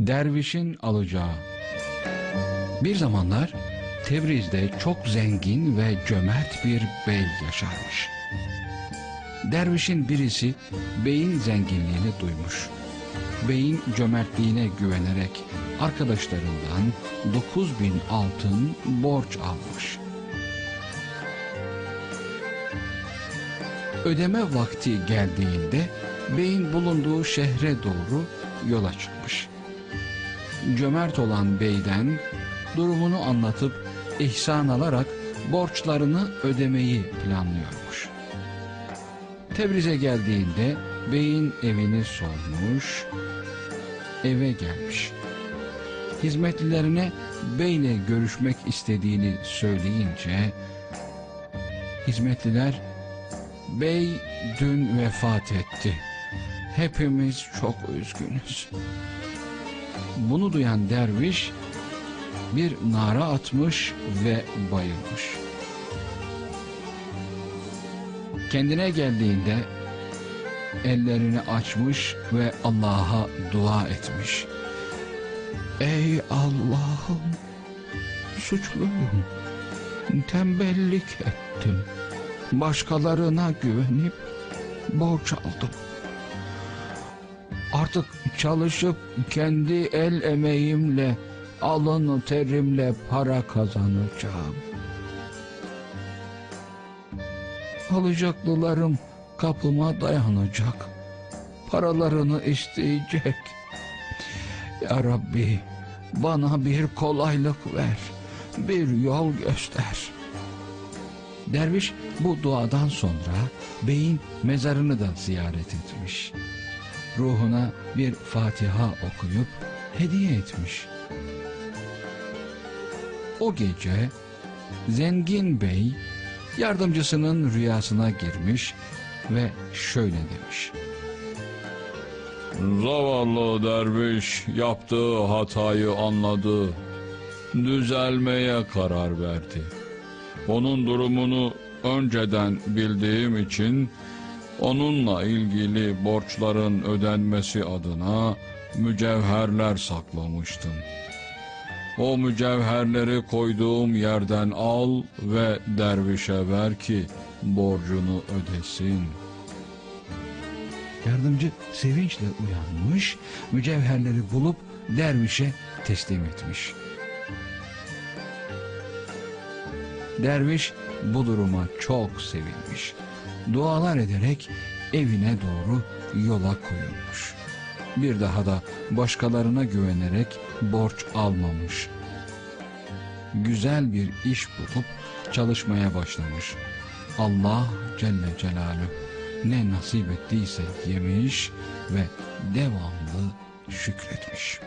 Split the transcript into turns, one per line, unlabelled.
Dervişin alacağı Bir zamanlar Tebriz'de çok zengin ve cömert bir bey yaşarmış. Dervişin birisi beyin zenginliğini duymuş. Beyin cömertliğine güvenerek arkadaşlarından 9000 altın borç almış. Ödeme vakti geldiğinde beyin bulunduğu şehre doğru yola çıkmış. Cömert olan beyden durumunu anlatıp ihsan alarak borçlarını ödemeyi planlıyormuş. Tebriz'e geldiğinde beyin evini sormuş, eve gelmiş. Hizmetlilerine beyle görüşmek istediğini söyleyince hizmetliler bey dün vefat etti. Hepimiz çok üzgünüz. Bunu duyan derviş bir nara atmış ve bayılmış. Kendine geldiğinde ellerini açmış ve Allah'a dua etmiş. Ey Allah'ım suçluyum. Tembellik ettim. Başkalarına güvenip borç aldım. Artık çalışıp kendi el emeğimle alın terimle para kazanacağım. Alacaklılarım kapıma dayanacak. Paralarını isteyecek. Ya Rabbi bana bir kolaylık ver. Bir yol göster. Derviş bu duadan sonra beyin mezarını da ziyaret etmiş. Ruhuna bir Fatiha okuyup hediye etmiş. O gece zengin bey yardımcısının rüyasına girmiş ve şöyle demiş.
Zavallı derviş yaptığı hatayı anladı. Düzelmeye karar verdi. Onun durumunu önceden bildiğim için onunla ilgili borçların ödenmesi adına mücevherler saklamıştım. O mücevherleri koyduğum yerden al ve dervişe ver ki borcunu ödesin.
Yardımcı sevinçle uyanmış, mücevherleri bulup dervişe teslim etmiş. Derviş bu duruma çok sevinmiş. Dualar ederek evine doğru yola koyulmuş. Bir daha da başkalarına güvenerek borç almamış. Güzel bir iş bulup çalışmaya başlamış. Allah Celle Celaluhu ne nasip ettiyse yemiş ve devamlı şükretmiş.